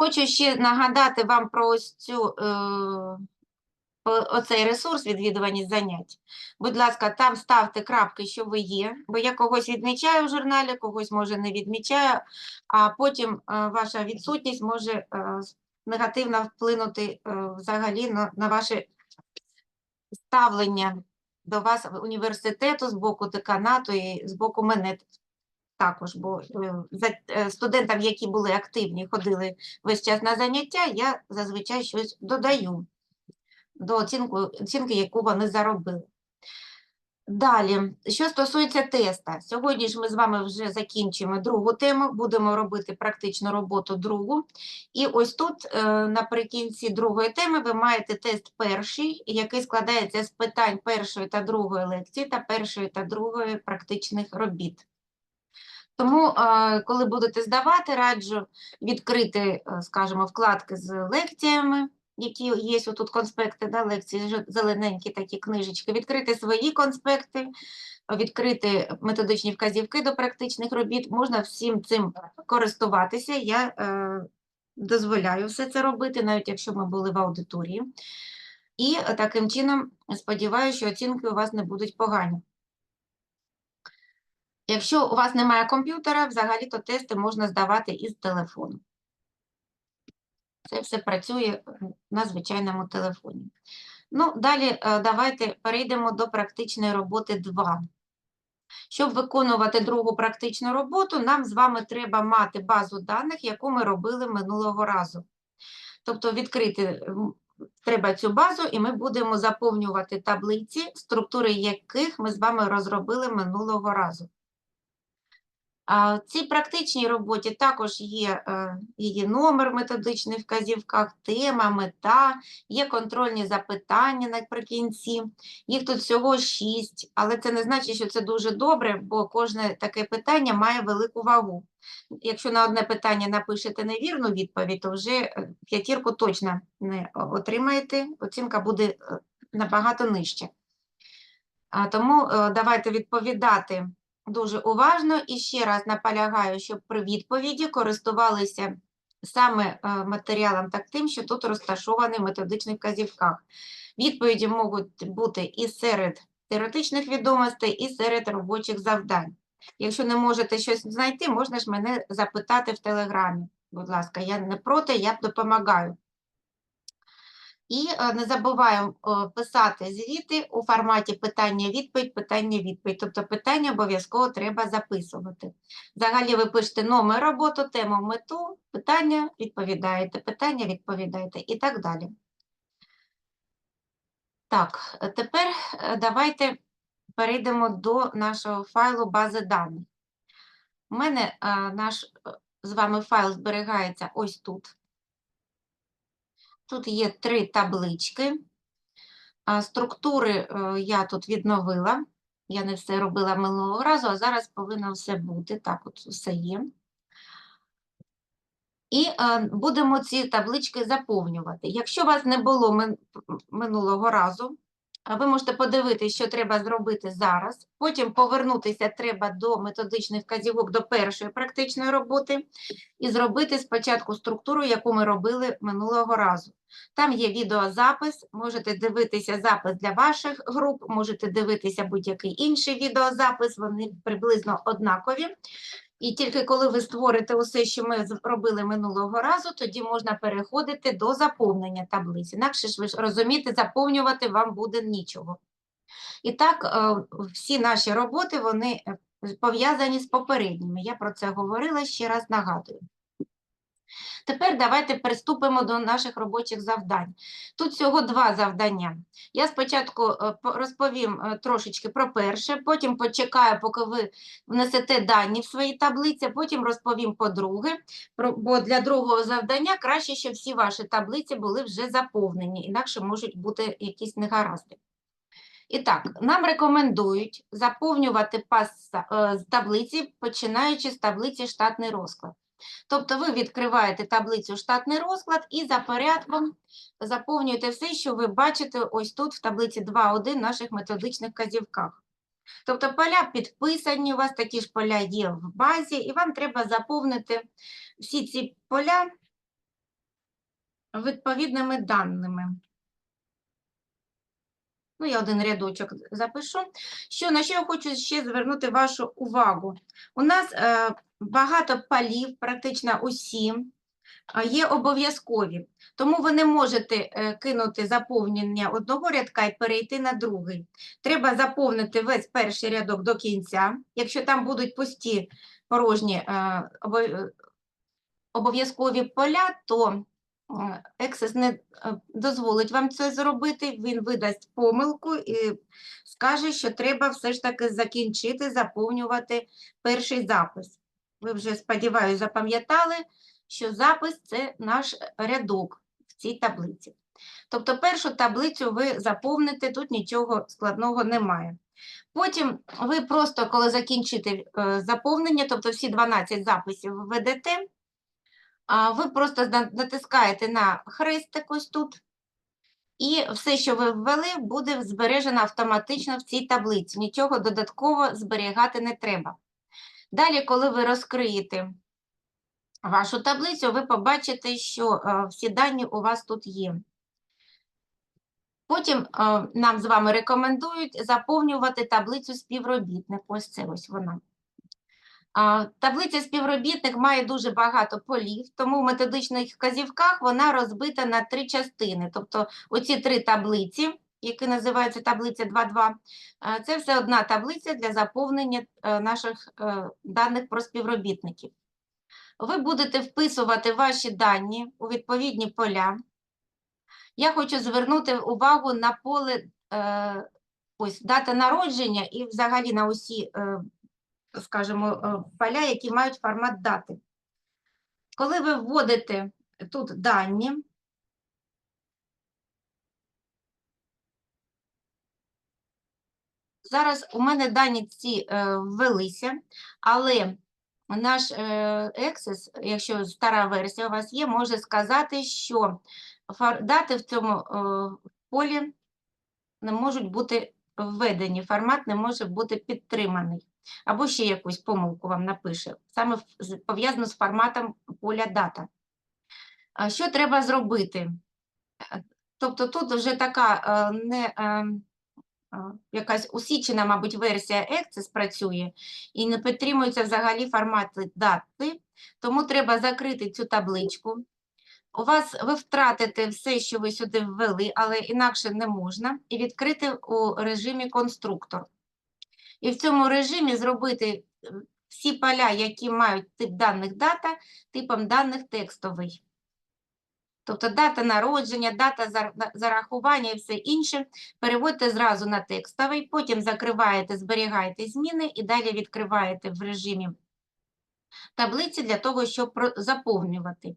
Хочу ще нагадати вам про ось цю, е, оцей ресурс відвідуваність занять. Будь ласка, там ставте крапки, що ви є, бо я когось відмічаю в журналі, когось може не відмічаю, а потім е, ваша відсутність може е, негативно вплинути е, взагалі на, ваше ставлення до вас університету з боку деканату і з боку мене також, бо е, е, студентам, які були активні, ходили весь час на заняття, я зазвичай щось додаю до оцінку, оцінки, яку вони заробили. Далі, що стосується теста, сьогодні ж ми з вами вже закінчимо другу тему, будемо робити практичну роботу другу. І ось тут, е, наприкінці другої теми, ви маєте тест перший, який складається з питань першої та другої лекції та першої та другої практичних робіт. Тому, е, коли будете здавати, раджу відкрити, е, скажімо, вкладки з лекціями, які є тут конспекти да, лекції, зелененькі такі книжечки, відкрити свої конспекти, відкрити методичні вказівки до практичних робіт. Можна всім цим користуватися. Я е, дозволяю все це робити, навіть якщо ми були в аудиторії. І е, таким чином сподіваюся, що оцінки у вас не будуть погані. Якщо у вас немає комп'ютера, взагалі-то тести можна здавати із телефону. Це все працює е, на звичайному телефоні. Ну, далі е, давайте перейдемо до практичної роботи 2. Щоб виконувати другу практичну роботу, нам з вами треба мати базу даних, яку ми робили минулого разу. Тобто відкрити треба цю базу, і ми будемо заповнювати таблиці, структури яких ми з вами розробили минулого разу. В цій практичній роботі також є е, її номер в методичних вказівках, тема, мета, є контрольні запитання наприкінці. Їх тут всього шість, але це не значить, що це дуже добре, бо кожне таке питання має велику вагу. Якщо на одне питання напишете невірну відповідь, то вже е, п'ятірку точно не отримаєте, оцінка буде е, набагато нижча. Тому е, давайте відповідати дуже уважно і ще раз наполягаю, щоб при відповіді користувалися саме е, матеріалом так тим, що тут розташований в методичних вказівках. Відповіді можуть бути і серед теоретичних відомостей, і серед робочих завдань. Якщо не можете щось знайти, можна ж мене запитати в Телеграмі. Будь ласка, я не проти, я допомагаю. І е, не забуваємо е, писати звіти у форматі питання-відповідь, питання-відповідь. Тобто питання обов'язково треба записувати. Взагалі ви пишете номер роботи, тему, мету, питання відповідаєте, питання відповідаєте і так далі. Так, тепер е, давайте перейдемо до нашого файлу бази даних. У мене наш з вами файл зберігається ось тут. Тут є три таблички. Структури е, я тут відновила. Я не все робила минулого разу, а зараз повинно все бути. Так, от все є. І е, будемо ці таблички заповнювати. Якщо вас не було минулого разу, ви можете подивитися, що треба зробити зараз. Потім повернутися треба до методичних вказівок до першої практичної роботи і зробити спочатку структуру, яку ми робили минулого разу. Там є відеозапис, можете дивитися запис для ваших груп, можете дивитися будь-який інший відеозапис, вони приблизно однакові. І тільки коли ви створите усе, що ми зробили минулого разу, тоді можна переходити до заповнення таблиці. Інакше ж ви ж розумієте, заповнювати вам буде нічого. І так, е, всі наші роботи вони е, пов'язані з попередніми. Я про це говорила, ще раз нагадую. Тепер давайте приступимо до наших робочих завдань. Тут всього два завдання. Я спочатку е, розповім е, трошечки про перше, потім почекаю, поки ви внесете дані в свої таблиці, потім розповім по друге, бо для другого завдання краще, щоб всі ваші таблиці були вже заповнені, інакше можуть бути якісь негаразди. І так, нам рекомендують заповнювати пас е, з таблиці, починаючи з таблиці штатний розклад. Тобто ви відкриваєте таблицю штатний розклад і за порядком заповнюєте все, що ви бачите ось тут в таблиці 2.1 наших методичних вказівках. Тобто поля підписані, у вас такі ж поля є в базі, і вам треба заповнити всі ці поля відповідними даними. Ну, я один рядочок запишу. Що, на що я хочу ще звернути вашу увагу? У нас е, багато полів, практично усі, а, є обов'язкові. Тому ви не можете е, кинути заповнення одного рядка і перейти на другий. Треба заповнити весь перший рядок до кінця. Якщо там будуть пусті порожні е, е, обов'язкові поля, то е, Access не дозволить вам це зробити, він видасть помилку і скаже, що треба все ж таки закінчити заповнювати перший запис. Ви вже, сподіваюся, запам'ятали, що запис це наш рядок в цій таблиці. Тобто першу таблицю ви заповните, тут нічого складного немає. Потім ви просто, коли закінчите е, заповнення, тобто всі 12 записів введете, ви просто натискаєте на хрестик ось тут, і все, що ви ввели, буде збережено автоматично в цій таблиці. Нічого додатково зберігати не треба. Далі, коли ви розкриєте вашу таблицю, ви побачите, що е, всі дані у вас тут є. Потім е, нам з вами рекомендують заповнювати таблицю співробітник. Ось це ось вона. Таблиця співробітник має дуже багато полів, тому в методичних вказівках вона розбита на три частини. Тобто оці три таблиці, які називаються таблиця 2.2, е, це все одна таблиця для заповнення е, наших е, даних про співробітників. Ви будете вписувати ваші дані у відповідні поля. Я хочу звернути увагу на поле ось, дата народження і взагалі на усі скажімо, поля, які мають формат дати. Коли ви вводите тут дані, зараз у мене дані ці е, ввелися, але наш е, Access, якщо стара версія у вас є, може сказати, що дати в цьому е, полі не можуть бути введені, формат не може бути підтриманий. Або ще якусь помилку вам напише, саме пов'язано з форматом поля дата. Що треба зробити? Е, Тобто тут вже така не якась усічена, мабуть, версія Access працює і не підтримуються взагалі формати дати, тому треба закрити цю табличку. У вас ви втратите все, що ви сюди ввели, але інакше не можна, і відкрити у режимі конструктор. І в цьому режимі зробити е, всі поля, які мають тип даних дата, типом даних текстовий. Тобто дата народження, дата зарахування і все інше переводьте зразу на текстовий, потім закриваєте, зберігаєте зміни і далі відкриваєте в режимі таблиці для того, щоб заповнювати.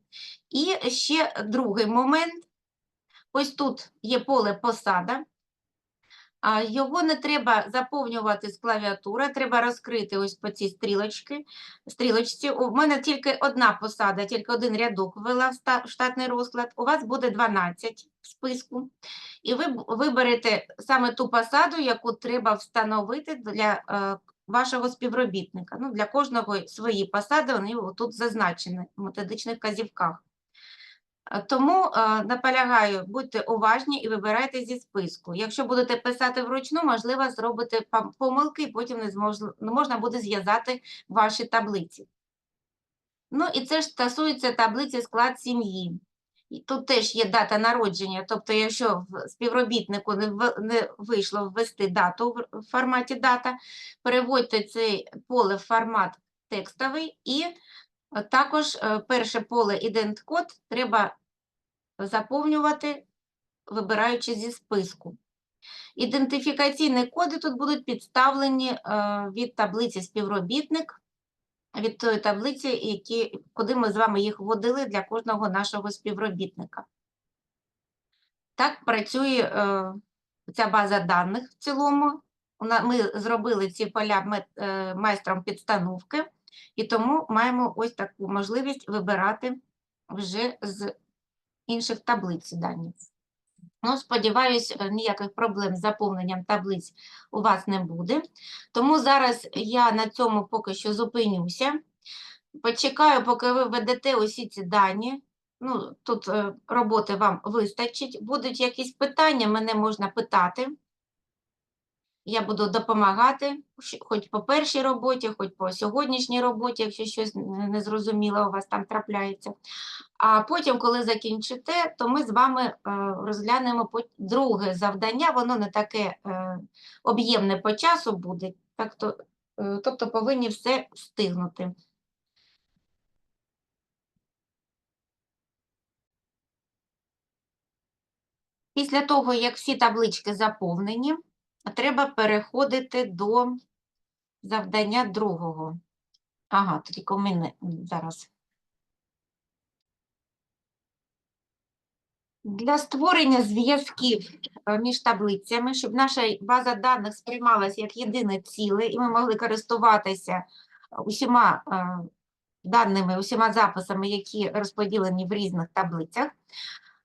І ще другий момент. Ось тут є поле посада. Його не треба заповнювати з клавіатури, треба розкрити ось по цій стрілочці. стрілочці. У мене тільки одна посада, тільки один рядок ввела в штатний розклад. У вас буде 12 в списку. І ви виберете саме ту посаду, яку треба встановити для е, вашого співробітника. Ну, для кожного свої посади, вони тут зазначені в методичних вказівках. Е, Тому е, наполягаю, будьте уважні і вибирайте зі списку. Якщо будете писати вручну, можливо, зробите помилки, і потім не, змож... не можна буде зв'язати ваші таблиці. Ну і це ж стосується таблиці склад сім'ї. Тут теж є дата народження, тобто, якщо співробітнику не, вийшло ввести дату в форматі дата, переводьте це поле в формат текстовий і Е, Також перше поле ідент-код треба заповнювати, вибираючи зі списку. Ідентифікаційні коди тут будуть підставлені е, від таблиці співробітник, від тої таблиці, які, куди ми з вами їх вводили для кожного нашого співробітника. Так працює е, ця база даних в цілому. Ми зробили ці поля е, майстром підстановки. І тому маємо ось таку можливість вибирати вже з інших таблиць дані. Ну, сподіваюсь, е, ніяких проблем з заповненням таблиць у вас не буде. Тому зараз я на цьому поки що зупинюся. Почекаю, поки ви введете усі ці дані. Ну, тут е, роботи вам вистачить. Будуть якісь питання, мене можна питати. Я буду допомагати, хоч по першій роботі, хоч по сьогоднішній роботі, якщо щось не- незрозуміле у вас там трапляється. А потім, коли закінчите, то ми з вами е, розглянемо друге завдання. Воно не таке е, об'ємне по часу буде, так то, е, тобто повинні все встигнути. Після того, як всі таблички заповнені, треба переходити до завдання другого. Ага, тільки у мене зараз. Для створення зв'язків е, між таблицями, щоб наша база даних сприймалася як єдине ціле, і ми могли користуватися усіма е, даними, усіма записами, які розподілені в різних таблицях,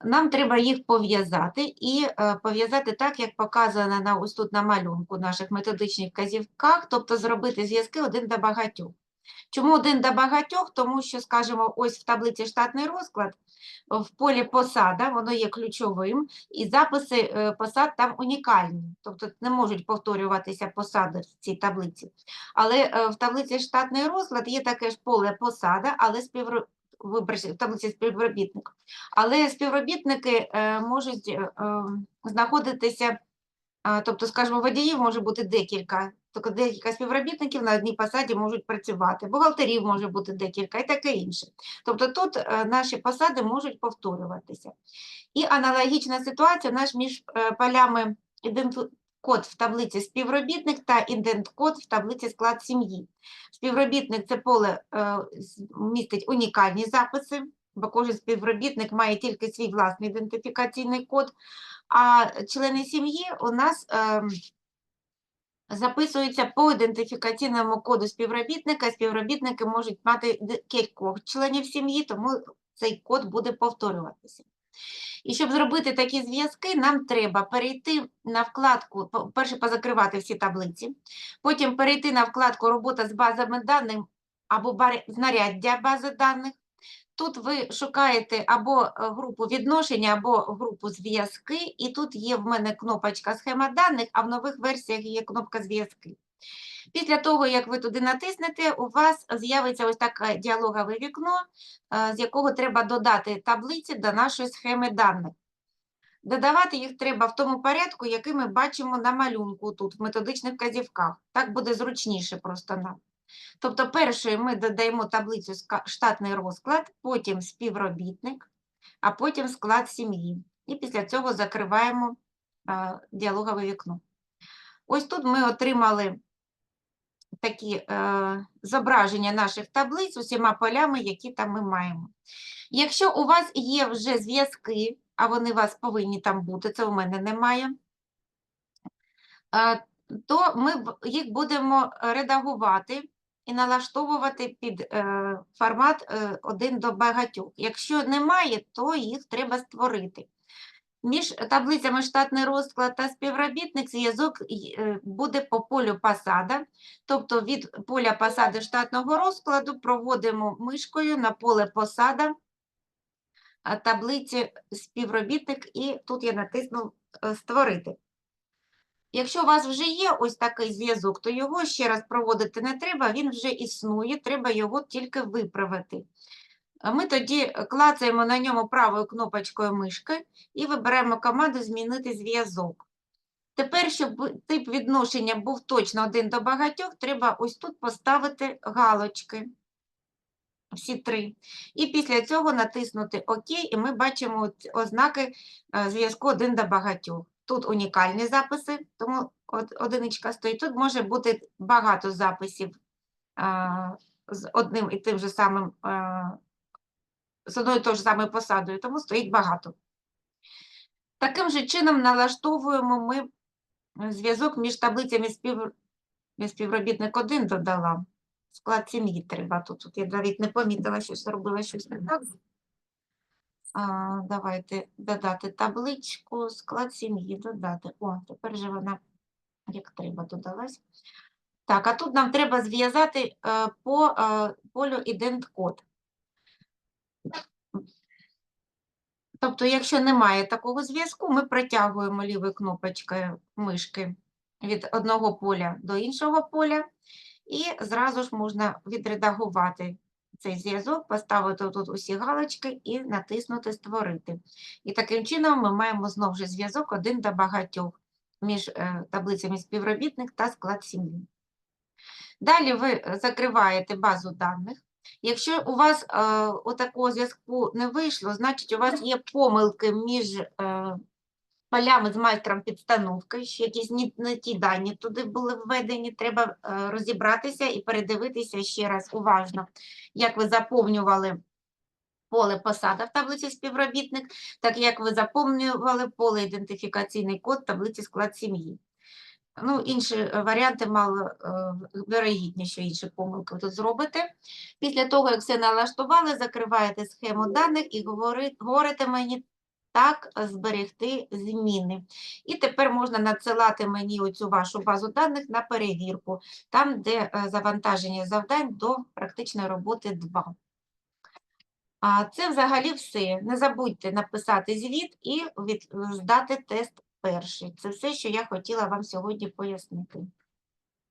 нам треба їх пов'язати і е, пов'язати так, як показано на ось тут на малюнку наших методичних вказівках, тобто зробити зв'язки один до багатьох. Чому один до багатьох? Тому що, скажімо, ось в таблиці штатний розклад, в полі посада, воно є ключовим, і записи е, посад там унікальні, тобто не можуть повторюватися посади в цій таблиці. Але е, в таблиці штатний розклад є таке ж поле посада, але співро... вибачте, в таблиці співробітник. Але співробітники е, можуть е, е, знаходитися, тобто, скажімо, водіїв може бути декілька, тобто декілька співробітників на одній посаді можуть працювати, бухгалтерів може бути декілька і таке інше. Тобто тут наші посади можуть повторюватися. І аналогічна ситуація у нас між полями ідент-код в таблиці співробітник та ідент-код в таблиці склад сім'ї. Співробітник це поле е, містить унікальні записи, бо кожен співробітник має тільки свій власний ідентифікаційний код, а члени сім'ї у нас ем, записуються по ідентифікаційному коду співробітника. Співробітники можуть мати кількох членів сім'ї, тому цей код буде повторюватися. І щоб зробити такі зв'язки, нам треба перейти на вкладку, перше позакривати всі таблиці, потім перейти на вкладку Робота з базами даних або знаряддя бази даних. Тут ви шукаєте або е, групу відношення, або групу зв'язки, і тут є в мене кнопочка схема даних, а в нових версіях є кнопка зв'язки. Після того, як ви туди натиснете, у вас з'явиться ось таке діалогове вікно, е, з якого треба додати таблиці до нашої схеми даних. Додавати їх треба в тому порядку, який ми бачимо на малюнку тут, в методичних вказівках. Так буде зручніше просто нам. Тобто, першою ми додаємо таблицю штатний розклад, потім співробітник, а потім склад сім'ї. І після цього закриваємо діалогове вікно. Ось тут ми отримали такі е, зображення наших таблиць з усіма полями, які там ми маємо. Якщо у вас є вже зв'язки, а вони у вас повинні там бути, це у мене немає, е, то ми їх будемо редагувати і налаштовувати під е, формат е, один до багатьох. Якщо немає, то їх треба створити. Між таблицями штатний розклад та співробітник зв'язок е, буде по полю посада, тобто від поля посади штатного розкладу проводимо мишкою на поле посада таблиці співробітник, і тут я натисну е, створити. Якщо у вас вже є ось такий зв'язок, то його ще раз проводити не треба, він вже існує, треба його тільки виправити. Ми тоді е, клацаємо на ньому правою кнопочкою мишки і вибираємо команду Змінити зв'язок. Тепер, щоб тип відношення був точно один до багатьох, треба ось тут поставити галочки. Всі три. І після цього натиснути ОК, і ми бачимо ознаки е, зв'язку один до багатьох. Тут унікальні записи, тому одиничка стоїть. Тут може бути багато записів а, з одним і тим же самим, а, з одною тою ж самою посадою, тому стоїть багато. Таким же чином налаштовуємо ми зв'язок між таблицями спів... співробітник 1 додала. Склад сім'ї треба тут. Тут я навіть не помітила, що зробила щось не так. А, давайте додати табличку, склад сім'ї додати. О, тепер же вона як треба додалась. Так, а тут нам треба зв'язати е, по е, полю ідент-код. Тобто, якщо немає такого зв'язку, ми притягуємо лівою кнопочкою мишки від одного поля до іншого поля, і зразу ж можна відредагувати цей зв'язок, поставити тут усі галочки і натиснути Створити. І таким чином ми маємо знову ж зв'язок один до багатьох між е, таблицями співробітник та склад сім'ї. Далі ви закриваєте базу даних. Якщо у вас е, отакого зв'язку не вийшло, значить у вас є помилки між е, полями з майстром підстановки, що якісь не, не ті дані туди були введені, треба е, розібратися і передивитися ще раз уважно, як ви заповнювали поле посада в таблиці співробітник, так як ви заповнювали поле ідентифікаційний код в таблиці склад сім'ї. Ну, інші е, варіанти мало е, вирогідні, що інші помилки тут зробите. Після того, як все налаштували, закриваєте схему даних і говорите мені так зберегти зміни. І тепер можна надсилати мені оцю вашу базу даних на перевірку, там, де е, завантаження завдань до практичної роботи 2. А це взагалі все. Не забудьте написати звіт і здати тест перший. Це все, що я хотіла вам сьогодні пояснити.